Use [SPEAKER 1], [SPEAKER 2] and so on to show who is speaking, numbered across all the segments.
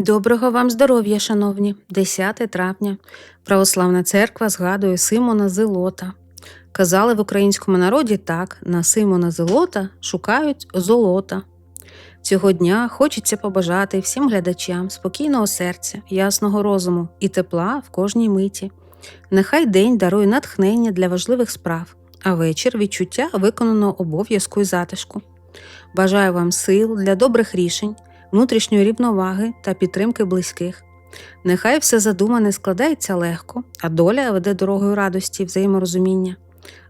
[SPEAKER 1] Доброго вам здоров'я, шановні! 10 травня. Православна церква згадує Симона Зелота. Казали в українському народі так: на Симона Зелота шукають золота. Цього дня хочеться побажати всім глядачам спокійного серця, ясного розуму і тепла в кожній миті. Нехай день дарує натхнення для важливих справ, а вечір відчуття виконаного обов'язку і затишку. Бажаю вам сил для добрих рішень, внутрішньої рівноваги та підтримки близьких. Нехай все задумане складається легко, а доля веде дорогою радості і взаєморозуміння.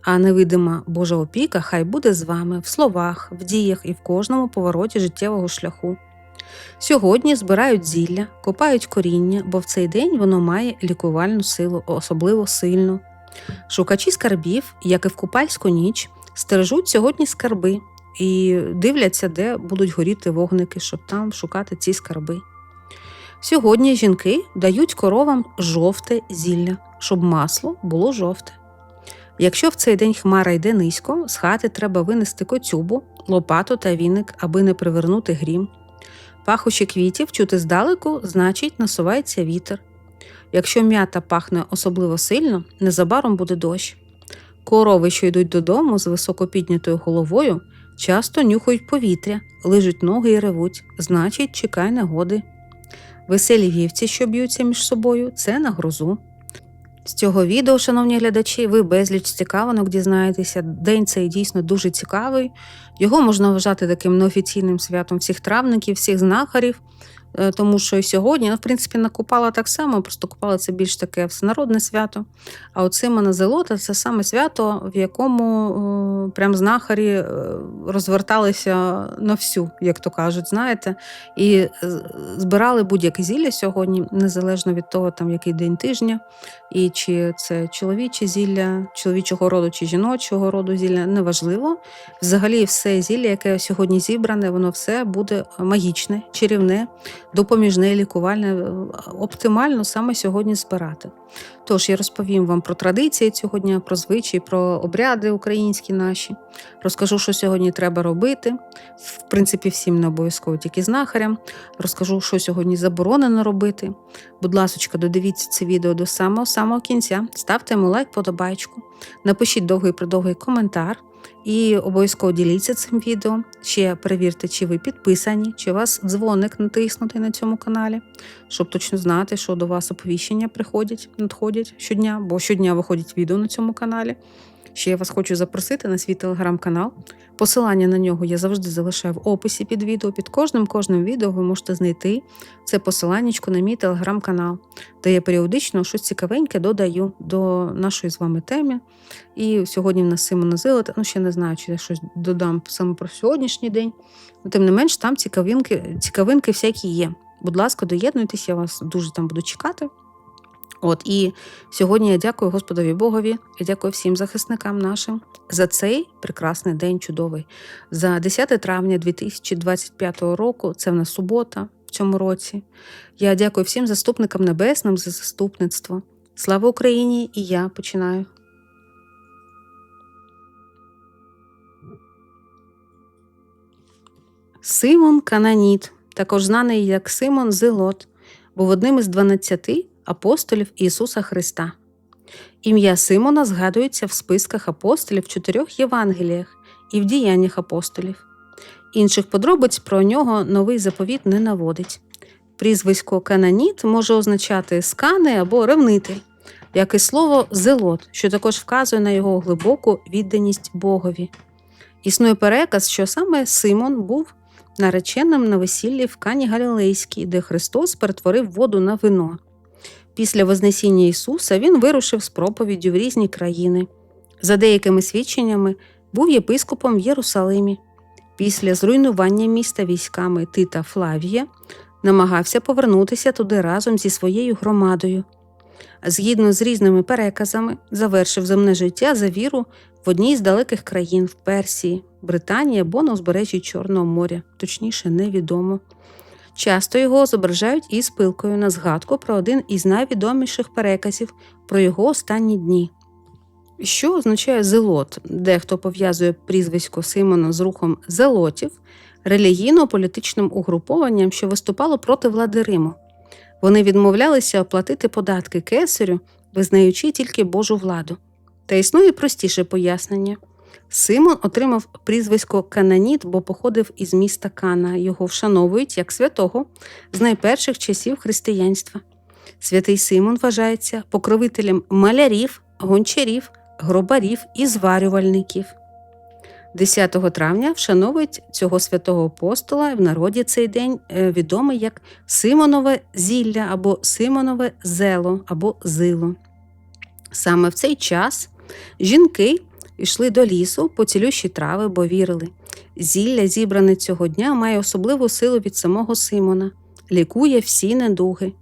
[SPEAKER 1] А невидима Божа опіка хай буде з вами в словах, в діях і в кожному повороті життєвого шляху. Сьогодні збирають зілля, копають коріння, бо в цей день воно має лікувальну силу, особливо сильну. Шукачі скарбів, як і в купальську ніч, стережуть сьогодні скарби і дивляться, де будуть горіти вогники, щоб там шукати ці скарби. Сьогодні жінки дають коровам жовте зілля, щоб масло було жовте. Якщо в цей день хмара йде низько, з хати треба винести коцюбу, лопату та віник, аби не привернути грім. Пахощі квітів чути здалеку, значить, насувається вітер. Якщо м'ята пахне особливо сильно, незабаром буде дощ. Корови, що йдуть додому з високо піднятою головою, часто нюхають повітря, лижуть ноги і ревуть, значить, чекай негоди. Веселі вівці, що б'ються між собою, це на грозу. З цього відео, шановні глядачі, ви безліч цікавинок дізнаєтеся. День цей дійсно дуже цікавий. Його можна вважати таким неофіційним святом всіх травників, всіх знахарів, тому що і сьогодні, ну, в принципі, на Купала так само, просто Купала це більш таке всенародне свято. А от Симона Зелота це саме свято, в якому е, прям знахарі е, розверталися на всю, як то кажуть, знаєте, і е, збирали будь-яке зілля сьогодні, незалежно від того, там який день тижня, і чи це чоловіче зілля, чоловічого роду чи жіночого роду зілля, неважливо. Взагалі, все зілля, яке сьогодні зібране, воно все буде магічне, чарівне, допоміжне, лікувальне, е, оптимально саме сьогодні збирати. Тож я розповім вам про традиції цього дня, про звичаї, про обряди українські наші. Розкажу, що сьогодні треба робити. В принципі, всім не обов'язково тільки знахарям. Розкажу, що сьогодні заборонено робити. Будь ласка, додивіться це відео до самого самого кінця. Ставте йому лайк, подобайку, напишіть довгий придовгий коментар. І обов'язково діліться цим відео. Ще перевірте, чи ви підписані, чи у вас дзвоник натиснутий на цьому каналі, щоб точно знати, що до вас оповіщення приходять, надходять щодня, бо щодня виходять відео на цьому каналі. Ще я вас хочу запросити на свій телеграм-канал. Посилання на нього я завжди залишаю в описі під відео. Під кожним кожним відео ви можете знайти це посиланнячко на мій телеграм-канал, де я періодично щось цікавеньке додаю до нашої з вами теми. І сьогодні в нас Симона Зилета, ну ще не знаю, чи я щось додам саме про сьогоднішній день. Но, тим не менш, там цікавинки, цікавинки всякі є. Будь ласка, доєднуйтесь, я вас дуже там буду чекати. От і сьогодні я дякую Господові Богові, я дякую всім захисникам нашим за цей прекрасний день чудовий. За 10 травня 2025 року, це в нас субота в цьому році. Я дякую всім заступникам небесним за заступництво. Слава Україні! І я починаю. Симон Кананіт, також знаний як Симон Зелот, був одним із 12 апостолів Ісуса Христа. Ім'я Симона згадується в списках апостолів в чотирьох Євангеліях і в діяннях апостолів. Інших подробиць про нього новий заповіт не наводить. Прізвисько Кананіт може означати скани або ревнитель, як і слово зелот, що також вказує на його глибоку відданість Богові. Існує переказ, що саме Симон був нареченим на весіллі в Кані Галілейській, де Христос перетворив воду на вино. Після Вознесіння Ісуса він вирушив з проповіддю в різні країни. За деякими свідченнями, був єпископом в Єрусалимі. Після зруйнування міста військами Тита Флавія намагався повернутися туди разом зі своєю громадою. Згідно з різними переказами, завершив земне життя за віру в одній з далеких країн в Персії, Британії або на узбережжі Чорного моря, точніше, невідомо. Часто його зображають із пилкою на згадку про один із найвідоміших переказів про його останні дні. Що означає зелот? Дехто пов'язує прізвисько Симона з рухом зелотів, релігійно-політичним угрупованням, що виступало проти влади Риму. Вони відмовлялися оплатити податки кесарю, визнаючи тільки Божу владу. Та існує простіше пояснення. Симон отримав прізвисько Кананіт, бо походив із міста Кана. Його вшановують як святого з найперших часів християнства. Святий Симон вважається покровителем малярів, гончарів, гробарів і зварювальників. 10 травня вшановують цього святого апостола в народі цей день е, відомий як Симонове зілля або Симонове зело або зило. Саме в цей час жінки йшли до лісу по цілющі трави, бо вірили. Зілля, зібране цього дня, має особливу силу від самого Симона, лікує всі недуги.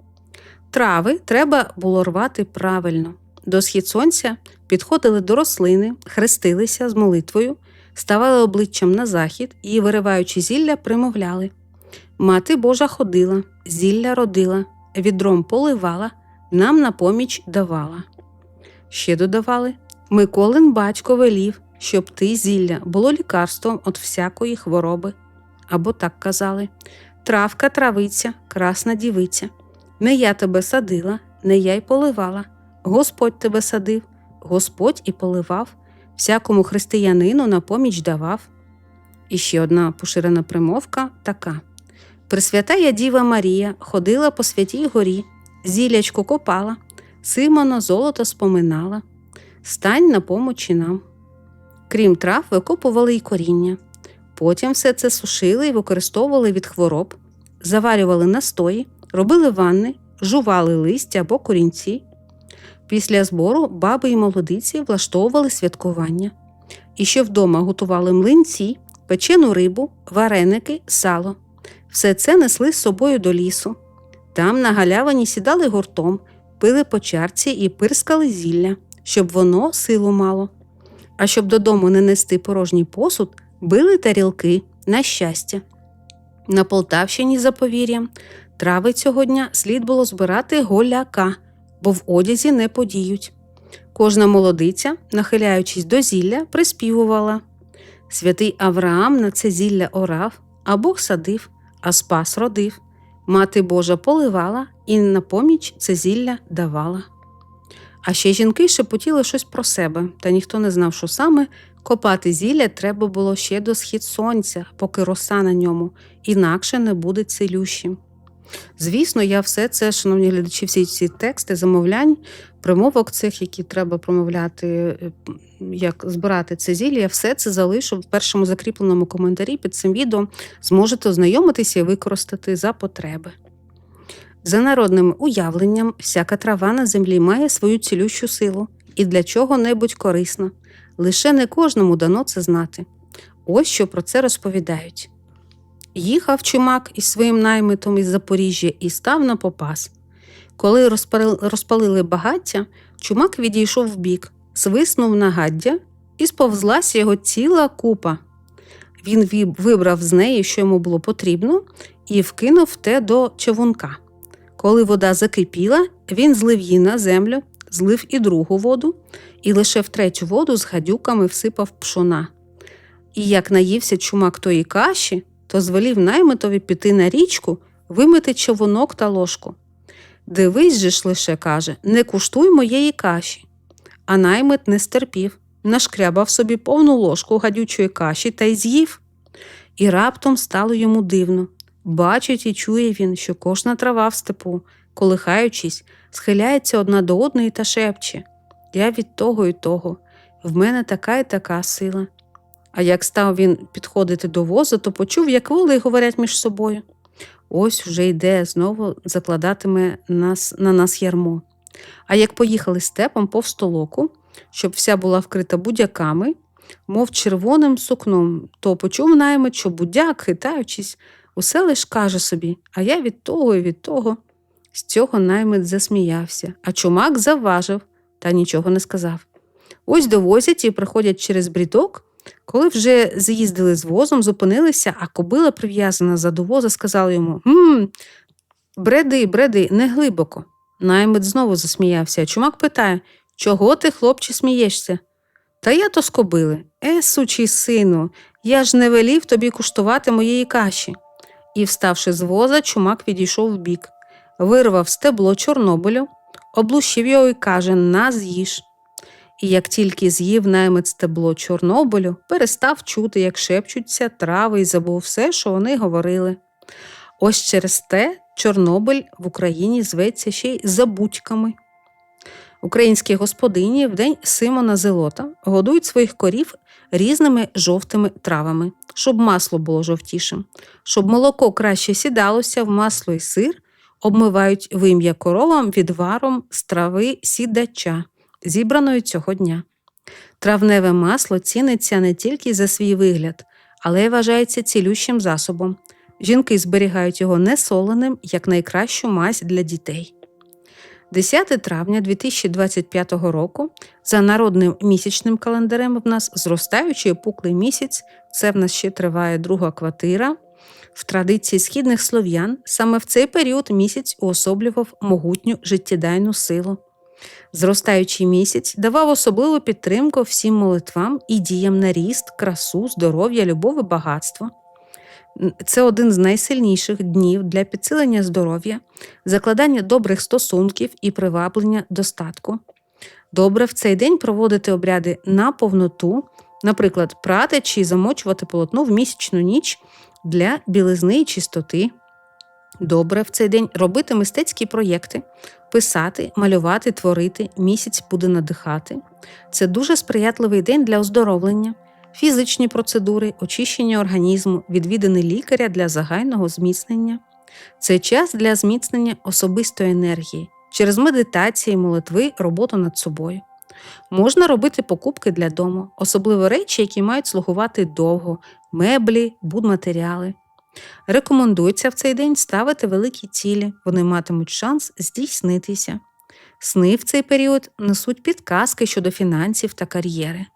[SPEAKER 1] Трави треба було рвати правильно. До схід сонця підходили до рослини, хрестилися з молитвою, ставали обличчям на захід і, вириваючи зілля, примовляли. Мати Божа ходила, зілля родила, відром поливала, нам на поміч давала. Ще додавали Миколин батько велів, щоб ти зілля було лікарством від всякої хвороби. Або так казали Травка травиця, красна дівиця. Не я тебе садила, не я й поливала. Господь тебе садив, Господь і поливав, всякому християнину на поміч давав. І ще одна поширена примовка така Пресвятая Діва Марія ходила по святій горі, зілячко копала, Симона золото споминала, стань на помочі нам. Крім трав, викопували й коріння. Потім все це сушили і використовували від хвороб, заварювали настої, робили ванни, жували листя або корінці. Після збору баби й молодиці влаштовували святкування. І ще вдома готували млинці, печену рибу, вареники, сало. Все це несли з собою до лісу. Там на галявині сідали гуртом, пили по чарці і пирскали зілля, щоб воно силу мало. А щоб додому не нести порожній посуд, били тарілки на щастя. На Полтавщині за повір'ям трави цього дня слід було збирати голяка, бо в одязі не подіють. Кожна молодиця, нахиляючись до зілля, приспівувала. Святий Авраам на це зілля орав, а Бог садив, а спас родив. Мати Божа поливала і на поміч це зілля давала. А ще жінки шепотіли щось про себе, та ніхто не знав, що саме копати зілля треба було ще до схід сонця, поки роса на ньому, інакше не буде цілющим. Звісно, я все це, шановні глядачі, всі ці тексти замовлянь, примовок цих, які треба промовляти, е, як збирати це зілля, я все це залишу в першому закріпленому коментарі під цим відео. Зможете ознайомитися і використати за потреби. За народним уявленням, всяка трава на землі має свою цілющу силу і для чого-небудь корисна. Лише не кожному дано це знати. Ось що про це розповідають. Їхав чумак із своїм наймитом із Запоріжжя і став на попас. Коли розпалили багаття, чумак відійшов вбік, свиснув на гаддя і сповзлася його ціла купа. Він вибрав з неї, що йому було потрібно, і вкинув те до човунка. Коли вода закипіла, він злив її на землю, злив і другу воду, і лише в третю воду з гадюками всипав пшона. І як наївся чумак тої каші, то звелів наймитові піти на річку, вимити човунок та ложку. Дивись же ж лише, каже, не куштуй моєї каші. А наймит не стерпів, нашкрябав собі повну ложку гадючої каші та й з'їв. І раптом стало йому дивно. Бачить і чує він, що кожна трава в степу, колихаючись, схиляється одна до одної та шепче Я від того і того, в мене така і така сила. А як став він підходити до воза, то почув, як воли говорять між собою. Ось вже йде, знову закладатиме нас, на нас ярмо. А як поїхали степом повстолоку, щоб вся була вкрита будяками, мов червоним сукном, то почув наймит, що будяк, хитаючись, усе лиш каже собі, а я від того і від того. З цього наймит засміявся, а чумак завважив та нічого не сказав. Ось довозять і приходять через брідок. Коли вже з'їздили з возом, зупинилися, а кобила, прив'язана за до воза, сказала йому «Гм, бреди, бреди, не глибоко. Наймит знову засміявся. а Чумак питає Чого ти, хлопче, смієшся? Та я то з кобили. Е, сучий сину, я ж не велів тобі куштувати моєї каші. І, вставши з воза, чумак відійшов вбік. вирвав стебло Чорнобилю, облущив його і каже: На з'їж. І як тільки з'їв наймець стебло Чорнобилю, перестав чути, як шепчуться трави, і забув все, що вони говорили. Ось через те Чорнобиль в Україні зветься ще й забудьками. Українські господині в день Симона Зелота годують своїх корів різними жовтими травами, щоб масло було жовтішим, щоб молоко краще сідалося в масло і сир, обмивають вим'я коровам відваром з трави сідача, зібраної цього дня. Травневе масло ціниться не тільки за свій вигляд, але й вважається цілющим засобом. Жінки зберігають його несоленим як найкращу мазь для дітей. 10 травня 2025 року за народним місячним календарем в нас зростаючий опуклий місяць, це в нас ще триває друга квартира. В традиції східних слов'ян саме в цей період місяць уособлював могутню життєдайну силу. Зростаючий місяць давав особливу підтримку всім молитвам і діям на ріст, красу, здоров'я, любов і багатство. Це один з найсильніших днів для підсилення здоров'я, закладання добрих стосунків і приваблення достатку. Добре в цей день проводити обряди на повноту, наприклад, прати чи замочувати полотно в місячну ніч для білизни і чистоти. Добре в цей день робити мистецькі проєкти, писати, малювати, творити, місяць буде надихати. Це дуже сприятливий день для оздоровлення фізичні процедури, очищення організму, відвідини лікаря для загального зміцнення. Це час для зміцнення особистої енергії через медитації, молитви, роботу над собою. Можна робити покупки для дому, особливо речі, які мають слугувати довго, меблі, будматеріали. Рекомендується в цей день ставити великі цілі, вони матимуть шанс здійснитися. Сни в цей період несуть підказки щодо фінансів та кар'єри.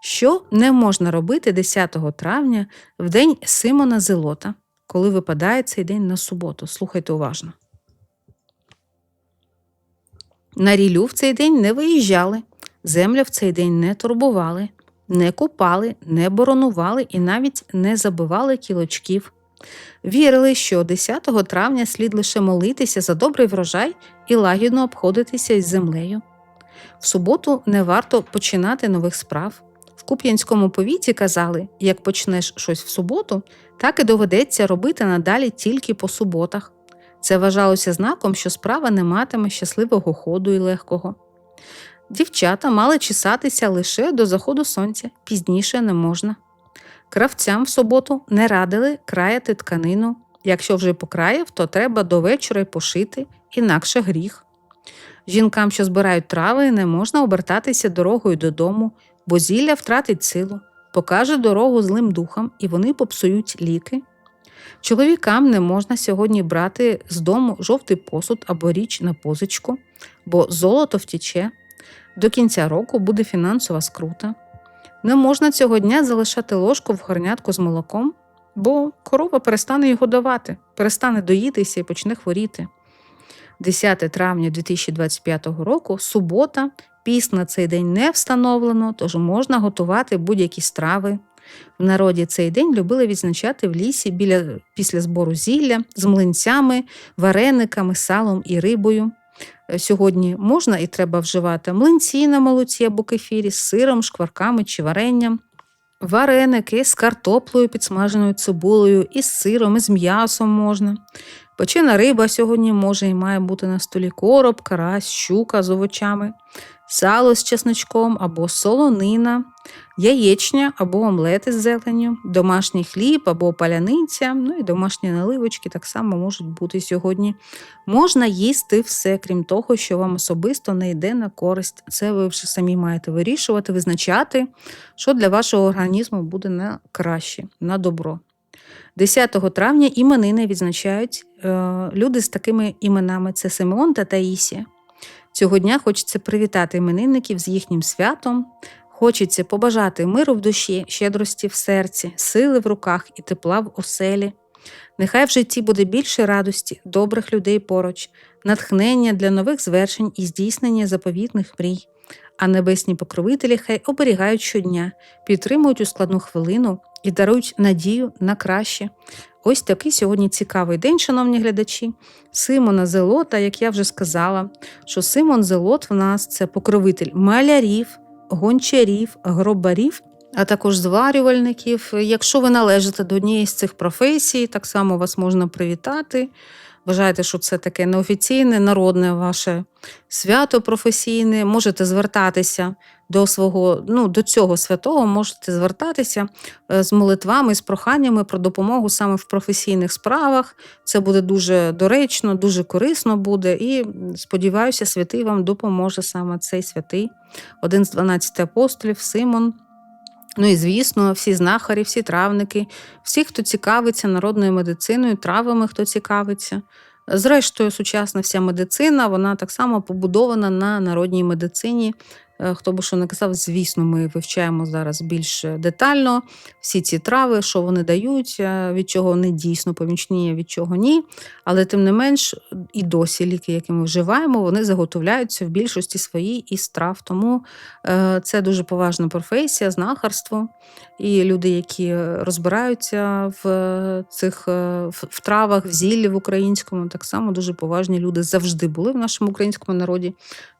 [SPEAKER 1] Що не можна робити 10 травня в день Симона Зелота, коли випадає цей день на суботу? Слухайте уважно. На рілю в цей день не виїжджали, землю в цей день не турбували, не купали, не боронували і навіть не забивали кілочків. Вірили, що 10 травня слід лише молитися за добрий врожай і лагідно обходитися із землею. В суботу не варто починати нових справ. Куп'янському повіті казали, як почнеш щось в суботу, так і доведеться робити надалі тільки по суботах. Це вважалося знаком, що справа не матиме щасливого ходу і легкого. Дівчата мали чесатися лише до заходу сонця, пізніше не можна. Кравцям в суботу не радили краяти тканину. Якщо вже покраяв, то треба до вечора й пошити, інакше гріх. Жінкам, що збирають трави, не можна обертатися дорогою додому, бо зілля втратить силу, покаже дорогу злим духам, і вони попсують ліки. Чоловікам не можна сьогодні брати з дому жовтий посуд або річ на позичку, бо золото втіче. До кінця року буде фінансова скрута. Не можна цього дня залишати ложку в горнятку з молоком, бо корова перестане його давати, перестане доїтися і почне хворіти. 10 травня 2025 року субота, піст на цей день не встановлено, тож можна готувати будь-які страви. В народі цей день любили відзначати в лісі біля, після збору зілля з млинцями, варениками, салом і рибою. Сьогодні можна і треба вживати млинці на молоці або кефірі з сиром, шкварками чи варенням, вареники з картоплею, підсмаженою цибулею, із сиром, і з м'ясом можна. Печена риба сьогодні може і має бути на столі короб, карась, щука з овочами, сало з чесночком або солонина, яєчня або омлети з зеленню, домашній хліб або паляниця, ну і домашні наливочки так само можуть бути сьогодні. Можна їсти все, крім того, що вам особисто не йде на користь. Це ви вже самі маєте вирішувати, визначати, що для вашого організму буде на краще, на добро. 10 травня іменини відзначають е, люди з такими іменами: це Симеон та Таїсія. Цього дня хочеться привітати іменинників з їхнім святом. Хочеться побажати миру в душі, щедрості в серці, сили в руках і тепла в оселі. Нехай в житті буде більше радості, добрих людей поруч, натхнення для нових звершень і здійснення заповітних мрій. А небесні покровителі хай оберігають щодня, підтримують у складну хвилину і дарують надію на краще. Ось такий сьогодні цікавий день, шановні глядачі. Симона Зелота, як я вже сказала, що Симон Зелот в нас це покровитель малярів, гончарів, гробарів, а також зварювальників. Якщо ви належите до однієї з цих професій, так само вас можна привітати. Вважаєте, що це таке неофіційне, народне ваше свято професійне, можете звертатися до свого, ну, до цього святого, можете звертатися е, з молитвами, з проханнями про допомогу саме в професійних справах. Це буде дуже доречно, дуже корисно буде. І сподіваюся, святий вам допоможе саме цей святий, один з 12 апостолів, Симон. Ну і звісно, всі знахарі, всі травники, всі, хто цікавиться народною медициною, травами, хто цікавиться. Зрештою, сучасна вся медицина, вона так само побудована на народній медицині. Е, Хто би що казав, звісно, ми вивчаємо зараз більш детально всі ці трави, що вони дають, е, від чого вони дійсно помічні, від чого ні. Але тим не менш, і досі ліки, які ми вживаємо, вони заготовляються в більшості своїй із трав. Тому е, це дуже поважна професія, знахарство. І люди, які розбираються в цих в травах, в зіллі в українському, так само дуже поважні люди завжди були в нашому українському народі.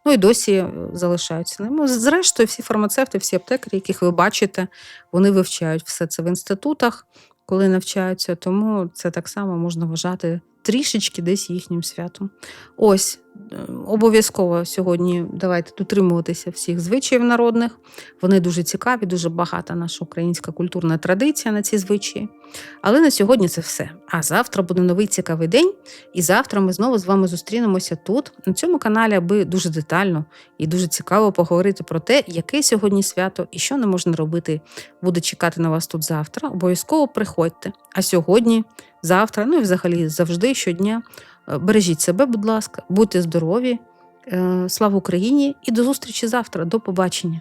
[SPEAKER 1] Ну і досі е, залишаються. ними. зрештою, всі фармацевти, всі аптекарі, яких ви бачите, вони вивчають все це в інститутах, коли навчаються. Тому це так само можна вважати трішечки десь їхнім святом. Ось обов'язково сьогодні давайте дотримуватися всіх звичаїв народних. Вони дуже цікаві, дуже багата наша українська культурна традиція на ці звичаї. Але на сьогодні це все. А завтра буде новий цікавий день, і завтра ми знову з вами зустрінемося тут, на цьому каналі, аби дуже детально і дуже цікаво поговорити про те, яке сьогодні свято і що не можна робити. Буду чекати на вас тут завтра. Обов'язково приходьте. А сьогодні, завтра, ну і взагалі завжди щодня. Е, Бережіть себе, будь ласка, будьте здорові. Е, Слава Україні і до зустрічі завтра. До побачення.